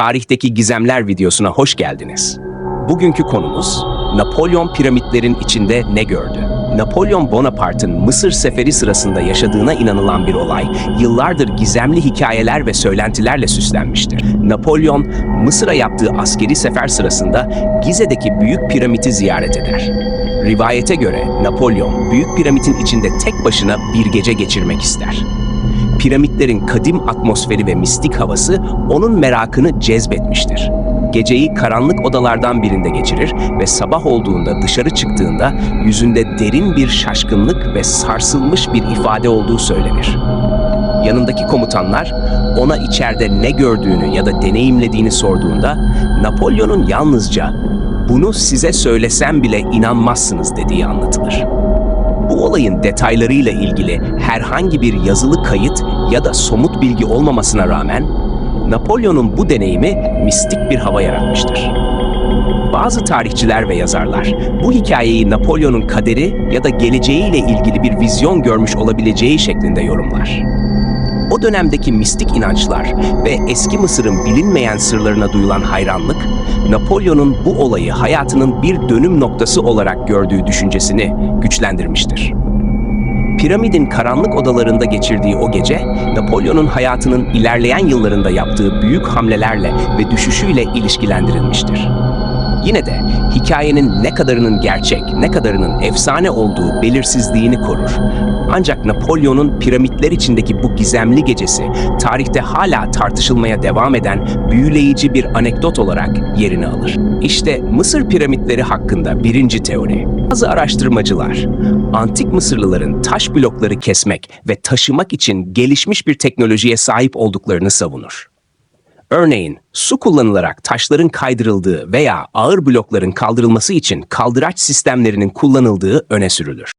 Tarihteki Gizemler videosuna hoş geldiniz. Bugünkü konumuz Napolyon piramitlerin içinde ne gördü? Napolyon Bonaparte'ın Mısır seferi sırasında yaşadığına inanılan bir olay, yıllardır gizemli hikayeler ve söylentilerle süslenmiştir. Napolyon, Mısır'a yaptığı askeri sefer sırasında Gize'deki Büyük Piramidi ziyaret eder. Rivayete göre Napolyon, Büyük Piramidin içinde tek başına bir gece geçirmek ister. Piramitlerin kadim atmosferi ve mistik havası onun merakını cezbetmiştir. Geceyi karanlık odalardan birinde geçirir ve sabah olduğunda dışarı çıktığında yüzünde derin bir şaşkınlık ve sarsılmış bir ifade olduğu söylenir. Yanındaki komutanlar ona içeride ne gördüğünü ya da deneyimlediğini sorduğunda Napolyon'un yalnızca bunu size söylesem bile inanmazsınız dediği anlatılır. Bu olayın detaylarıyla ilgili herhangi bir yazılı kayıt ya da somut bilgi olmamasına rağmen Napolyon'un bu deneyimi mistik bir hava yaratmıştır. Bazı tarihçiler ve yazarlar bu hikayeyi Napolyon'un kaderi ya da geleceğiyle ilgili bir vizyon görmüş olabileceği şeklinde yorumlar. O dönemdeki mistik inançlar ve eski Mısır'ın bilinmeyen sırlarına duyulan hayranlık, Napolyon'un bu olayı hayatının bir dönüm noktası olarak gördüğü düşüncesini güçlendirmiştir. Piramidin karanlık odalarında geçirdiği o gece, Napolyon'un hayatının ilerleyen yıllarında yaptığı büyük hamlelerle ve düşüşüyle ilişkilendirilmiştir. Yine de hikayenin ne kadarının gerçek, ne kadarının efsane olduğu belirsizliğini korur. Ancak Napolyon'un piramitler içindeki bu gizemli gecesi tarihte hala tartışılmaya devam eden büyüleyici bir anekdot olarak yerini alır. İşte Mısır piramitleri hakkında birinci teori. Bazı araştırmacılar, antik Mısırlıların taş blokları kesmek ve taşımak için gelişmiş bir teknolojiye sahip olduklarını savunur. Örneğin su kullanılarak taşların kaydırıldığı veya ağır blokların kaldırılması için kaldıraç sistemlerinin kullanıldığı öne sürülür.